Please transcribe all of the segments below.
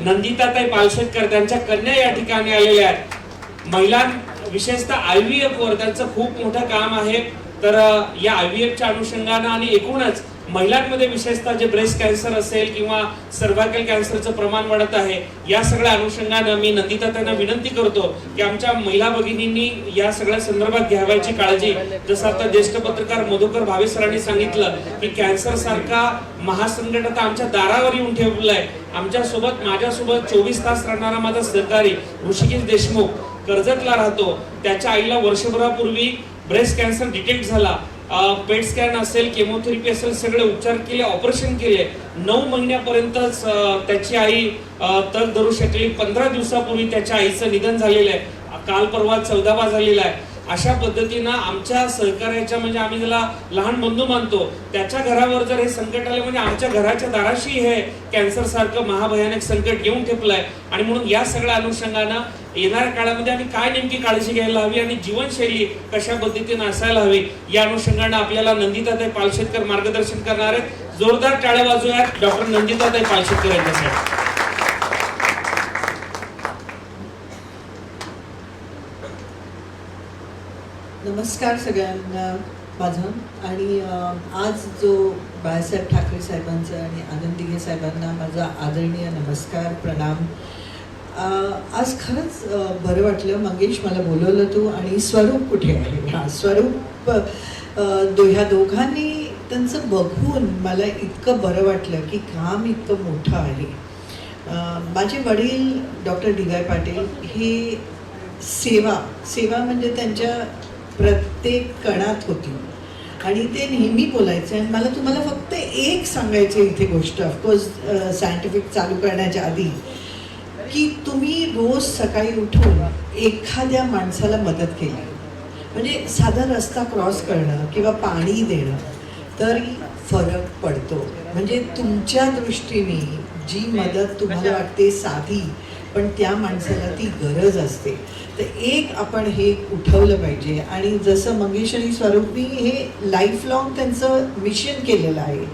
नंदिताताई पालशेतकर त्यांच्या कन्या या ठिकाणी आलेल्या आहेत. महिला विशेषतः आय व्ही एफ वर त्यांचं खूप मोठं काम आहे. तर या आय व्ही एफच्या अनुषंगानं आणि एकूणच महिलांमध्ये विशेषतः जे ब्रेस्ट कॅन्सर असेल किंवा सर्वायकल कॅन्सरचं प्रमाण वाढत आहे या सगळ्या अनुषंगानं मी नंदिता त्यांना विनंती करतो की आमच्या महिला भगिनींनी या सगळ्या संदर्भात घ्यावायची काळजी. जसं आता ज्येष्ठ पत्रकार मधुकर भावे सरांनी सांगितलं की कॅन्सर सारखा महासंकट आता आमच्या दारावर येऊन ठेवलाय. आमच्यासोबत माझ्यासोबत चोवीस तास राहणारा माझा सहकारी ऋषिकेश देशमुख कर्जतला राहतो. त्याच्या आईला वर्षभरापूर्वी ब्रेस्ट कॅन्सर डिटेक्ट झाला. पेट स्कॅन असेल केमोथेरपी असेल सगळे उपचार केले ऑपरेशन केले. नऊ महिन्यापर्यंतच त्याची आई तग धरू शकली. पंधरा दिवसापूर्वी त्याच्या आईचं निधन झालेलं आहे. काल परवा चौदावा झालेला आहे. अशा पद्धतीनं आमच्या सहकार्याच्या म्हणजे आम्ही त्याला लहान बंधू मानतो त्याच्या घरावर जर हे संकट आलं म्हणजे आमच्या घराच्या दाराशी हे कॅन्सरसारखं महाभयानक संकट येऊन ठेपलंय. आणि म्हणून या सगळ्या अनुषंगानं येणाऱ्या काळामध्ये आम्ही काय नेमकी काळजी घ्यायला हवी आणि जीवनशैली कशा पद्धतीने असायला हवी या अनुषंगाने आपल्याला नंदिताताई पालशेतकर मार्गदर्शन करणार आहेत. जोरदार टाळ्या वाजूयात डॉक्टर नंदिताताई पालशेतकर यांच्यासाठी. नमस्कार सगळ्यांना. माझं आणि आज जो बाळासाहेब ठाकरे साहेबांचा आणि आनंद साहेबांना माझा आदरणीय नमस्कार प्रणाम. आज खरंच बरं वाटलं. मंगेश मला बोलवलं तू आणि स्वरूप कुठे आहे? हा स्वरूप दो ह्या दोघांनी त्यांचं बघून मला इतकं बरं वाटलं की काम इतकं मोठं आहे. माझे वडील डॉक्टर डी पाटील हे सेवा सेवा म्हणजे त्यांच्या प्रत्येक कणात होती. आणि ते नेहमी बोलायचे आणि मला तुम्हाला फक्त एक सांगायचं इथे गोष्ट. ऑफकोर्स सायंटिफिक चालू करण्याच्या आधी. की तुम्ही रोज सकाळी उठून एखाद्या माणसाला मदत केली. म्हणजे साधा रस्ता क्रॉस करणं किंवा पाणी देणं तरी फरक पडतो. म्हणजे तुमच्या दृष्टीने जी मदत तुम्हाला वाटते साधी पण त्या माणसाला ती गरज असते. तर एक आपण हे उठवलं पाहिजे. आणि जसं मंगेश आणि स्वरूपनी हे लाईफ लॉंग त्यांचं मिशन केलेलं आहे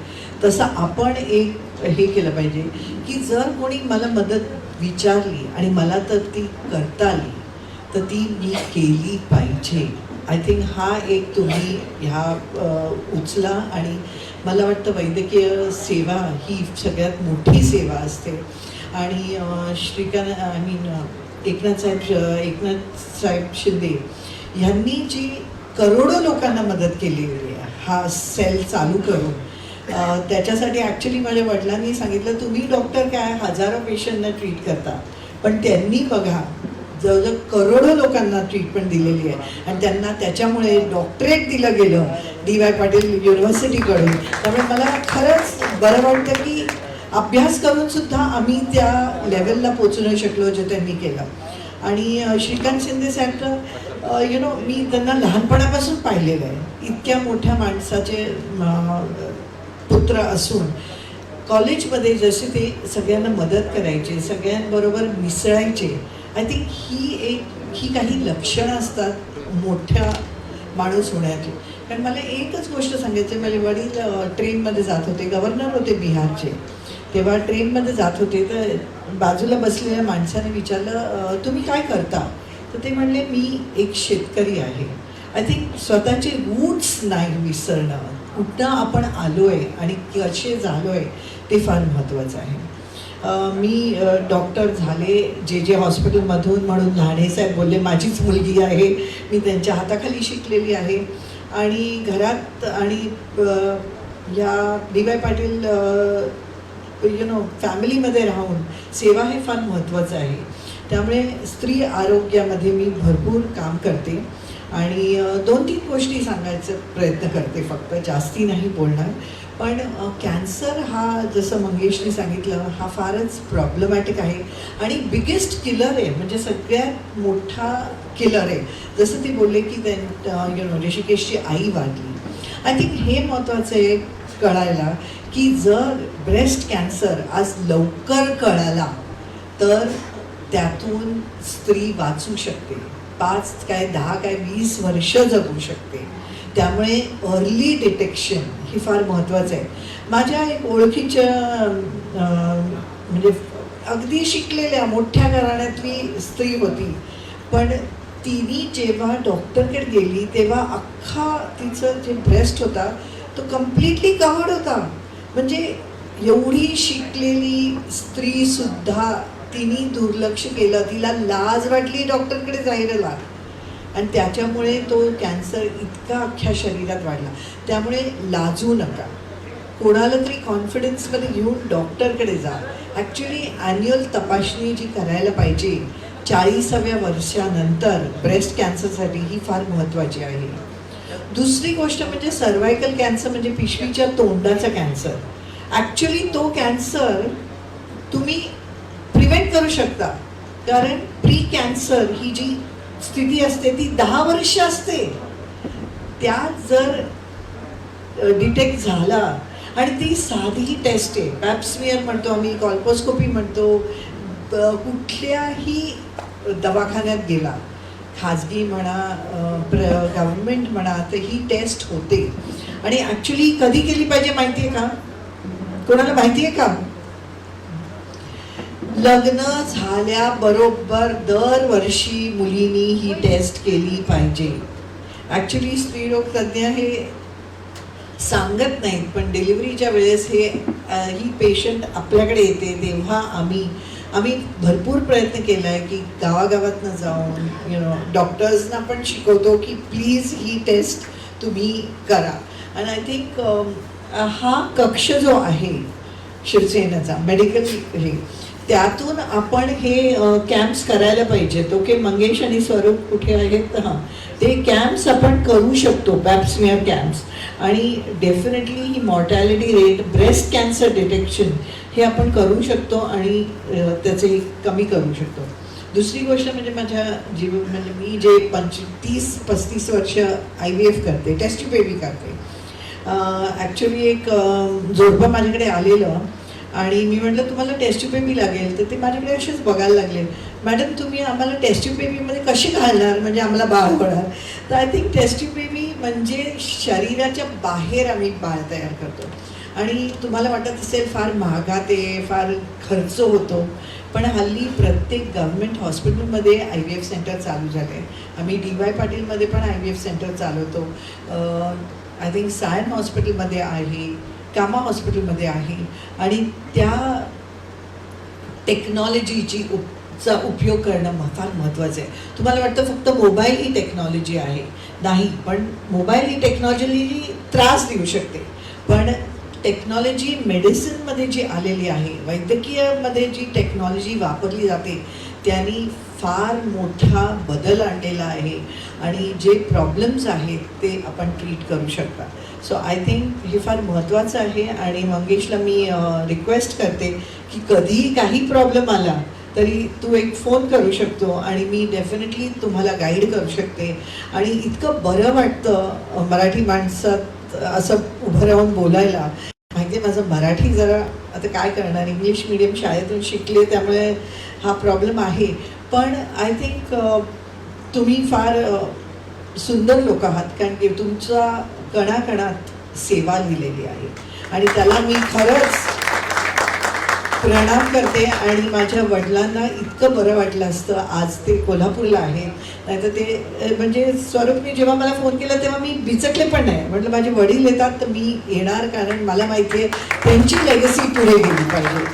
तसं आपण एक हे केलं पाहिजे की जर कोणी मला मदत विचारली आणि मला तर ती करता आली तर ती मी केली पाहिजे. आय थिंक हा एक तुम्ही ह्या उचला आणि मला वाटतं वैद्यकीय सेवा ही सगळ्यात मोठी सेवा असते. आणि श्रीकांत आय मीन एकनाथ साहेब एकनाथ साहेब शिंदे ह्यांनी जी करोडो लोकांना मदत केलेली आहे हा सेल चालू करून त्याच्यासाठी ॲक्च्युली माझ्या वडिलांनी सांगितलं तुम्ही डॉक्टर काय हजारो पेशंटना ट्रीट करता. पण त्यांनी बघा जवळजवळ करोडो लोकांना ट्रीटमेंट दिलेली आहे. आणि त्यांना त्याच्यामुळे डॉक्टरेट दिलं गेलं डी वाय पाटील युनिव्हर्सिटीकडून त्यामुळे मला खरंच बरं वाटतं की अभ्यास करून सुद्धा आम्ही त्या लेवलला पोचू नाही शकलो जे त्यांनी केलं. आणि श्रीकांत शिंदे साहेब यु नो मी त्यांना लहानपणापासून पाहिलेलं आहे. इतक्या मोठ्या माणसाचे पुत्र असून कॉलेजमध्ये जसे ते सगळ्यांना मदत करायचे सगळ्यांबरोबर मिसळायचे आय थिंक ही एक ही काही लक्षणं असतात मोठ्या माणूस होण्याची. कारण मला एकच गोष्ट सांगायची माझे वडील ट्रेनमध्ये जात होते गव्हर्नर होते बिहारचे. तेव्हा ट्रेनमध्ये जात होते तर बाजूला बसलेल्या माणसाने विचारलं तुम्ही काय करता? तर ते म्हणले मी एक शेतकरी आहे. आय थिंक स्वतःचे रूट्स नाही विसरणं कुठं आपण आलो आहे आणि कसे झालो आहे ते फार महत्त्वाचं आहे. मी डॉक्टर झाले जे जे हॉस्पिटलमधून म्हणून लहाने साहेब बोलले माझीच मुलगी आहे मी त्यांच्या हाताखाली शिकलेली आहे. आणि घरात आणि या D Y Patil you know फॅमिलीमध्ये राहून सेवा हे फार महत्त्वाचं आहे. त्यामुळे स्त्री आरोग्यामध्ये मी भरपूर काम करते. आणि दोन तीन गोष्टी सांगायचा प्रयत्न करते फक्त जास्ती नाही बोलणार. पण कॅन्सर हा जसं मंगेशने सांगितलं हा फारच प्रॉब्लेमॅटिक आहे. आणि बिगेस्ट किलर आहे म्हणजे सगळ्यात मोठा किलर आहे. जसं ते बोलले की त्यां यु नो ऋषिकेशची आई वाढली. आय थिंक हे महत्त्वाचं आहे कळायला की जर ब्रेस्ट कॅन्सर आज लवकर कळाला तर त्यातून स्त्री वाचू शकते. पाच काय दहा काय वीस वर्ष जगू शकते. त्यामुळे अर्ली डिटेक्शन ही फार महत्त्वाचं आहे. माझ्या एक ओळखीच्या म्हणजे अगदी शिकलेल्या मोठ्या घराण्यातली स्त्री होती. पण तिने जेव्हा डॉक्टरकडे गेली तेव्हा अख्खा तिचं जे ब्रेस्ट होता तो कम्प्लिटली कवर्ड होता. म्हणजे एवढी शिकलेली स्त्रीसुद्धा तिने दुर्लक्ष केलं. तिला लाज वाटली डॉक्टरकडे जायला. आणि त्याच्यामुळे तो कॅन्सर इतका अख्ख्या शरीरात वाढला. त्यामुळे लाजू नका. कोणाला तरी कॉन्फिडन्समध्ये घेऊन डॉक्टरकडे जा. ॲक्च्युली ॲन्युअल तपासणी जी करायला पाहिजे चाळीसाव्या वर्षानंतर ब्रेस्ट कॅन्सरसाठी ही फार महत्त्वाची आहे. दुसरी गोष्ट म्हणजे सर्वायकल कॅन्सर म्हणजे पिशवीच्या तोंडाचा कॅन्सर. ॲक्च्युली तो कॅन्सर तुम्ही करू शकता. कारण प्री कॅन्सर ही जी स्थिती असते ती दहा वर्ष असते. त्यात जर डिटेक्ट झाला आणि ती साधी टेस्ट आहे. पॅप्समियर म्हणतो आम्ही कॉल्पोस्कोपी म्हणतो. कुठल्याही दवाखान्यात गेला खाजगी म्हणा प्र गव्हर्मेंट म्हणा तर ही टेस्ट होते. आणि ॲक्च्युली कधी केली पाहिजे माहिती आहे का? कोणाला माहिती आहे का? लग्न झाल्याबरोबर दरवर्षी मुलींनी ही टेस्ट केली पाहिजे. ॲक्च्युली स्त्रीरोग तज्ज्ञ हे सांगत नाहीत पण डिलिव्हरीच्या वेळेस हे ही पेशंट आपल्याकडे येते तेव्हा आम्ही आम्ही भरपूर प्रयत्न केला आहे की गावागावातनं जाऊन यु नो डॉक्टर्सना पण शिकवतो की प्लीज ही टेस्ट तुम्ही करा. आणि आय थिंक हा कक्ष जो आहे शिवसेनेचा मेडिकल हे त्यातून आपण हे कॅम्प्स करायला पाहिजे. तो की मंगेश आणि स्वरूप कुठे आहेत? हां. ते कॅम्प्स आपण करू शकतो पॅप्समियर कॅम्प्स आणि डेफिनेटली ही mortality rate breast cancer detection हे आपण करू शकतो आणि त्याचे कमी करू शकतो. दुसरी गोष्ट म्हणजे माझ्या जीव म्हणजे मी जे पंच तीस पस्तीस वर्ष आय व्ही एफ करते टेस्ट बेबी करते. ॲक्च्युली एक जोडपं माझ्याकडे आलेलं. आणि मी म्हटलं तुम्हाला टेस्ट बेबी लागेल. तर ते माझ्याकडे असेच बघायला लागले. मॅडम तुम्ही आम्हाला टेस्टी बेबीमध्ये कशी घालणार? म्हणजे आम्हाला बाळ होणार. तर आय थिंक टेस्टी बेबी म्हणजे शरीराच्या बाहेर आम्ही बाळ तयार करतो. आणि तुम्हाला वाटत असेल फार महागात आहे फार खर्च होतो. पण हल्ली प्रत्येक गव्हर्मेंट हॉस्पिटलमध्ये आय व्ही एफ सेंटर चालू झाले. आम्ही डी वाय पाटीलमध्ये पण आय व्ही एफ सेंटर चालवतो. आय थिंक सायन हॉस्पिटलमध्ये आहे. कामा हॉस्पिटलमध्ये आहे आणि त्या टेक्नॉलॉजीची उप चा उपयोग करणं फार महत्त्वाचं आहे. तुम्हाला वाटतं फक्त मोबाईल ही टेक्नॉलॉजी आहे? नाही पण मोबाईल ही टेक्नॉलॉजी त्रास देऊ शकते. पण टेक्नॉलॉजी मेडिसिनमध्ये जी आलेली आहे वैद्यकीयमध्ये जी टेक्नॉलॉजी वापरली जाते त्यांनी फार मोठा बदल आणलेला आहे. आणि जे प्रॉब्लेम्स आहेत ते आपण ट्रीट करू शकता. सो आय थिंक हे फार महत्त्वाचं आहे आणि मंगेशला मी रिक्वेस्ट करते की कधीही काही प्रॉब्लेम आला तरी तू एक फोन करू शकतो आणि मी डेफिनेटली तुम्हाला गाईड करू शकते. आणि इतकं बरं वाटतं मराठी माणसात असं उभं राहून बोलायला. माहिती आहे माझं मराठी जरा आता काय करणार? इंग्लिश मिडियम शाळेतून शिकले त्यामुळे हा प्रॉब्लेम आहे. पण आय थिंक तुम्ही फार सुंदर लोक आहात. कारण की तुमचा कणाकणात सेवा लिहिलेली आहे. आणि त्याला मी खरंच प्रणाम करते आणि माझ्या वडिलांना इतकं बरं वाटलं असतं. आज ते कोल्हापूरला आहेत. नाहीतर ते म्हणजे स्वरूपने जेव्हा मला फोन केला तेव्हा मी बिचकले पण नाही. म्हटलं माझे वडील येतात तर मी येणार कारण मला माहिती आहे त्यांची लेगसी पुढे गेली पाहिजे.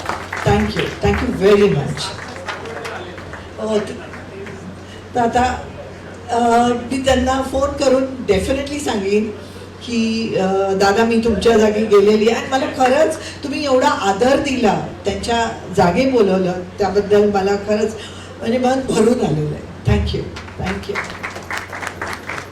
थँक्यू थँक्यू व्हेरी मच तर आता मी त्यांना फोन करून डेफिनेटली सांगेन की दादा मी तुमच्या जागी गेलेली आहे आणि मला खरंच तुम्ही एवढा आदर दिला त्यांच्या जागे बोलवलं त्याबद्दल मला खरंच म्हणजे मन भरून आलेलं आहे. Thank you thank you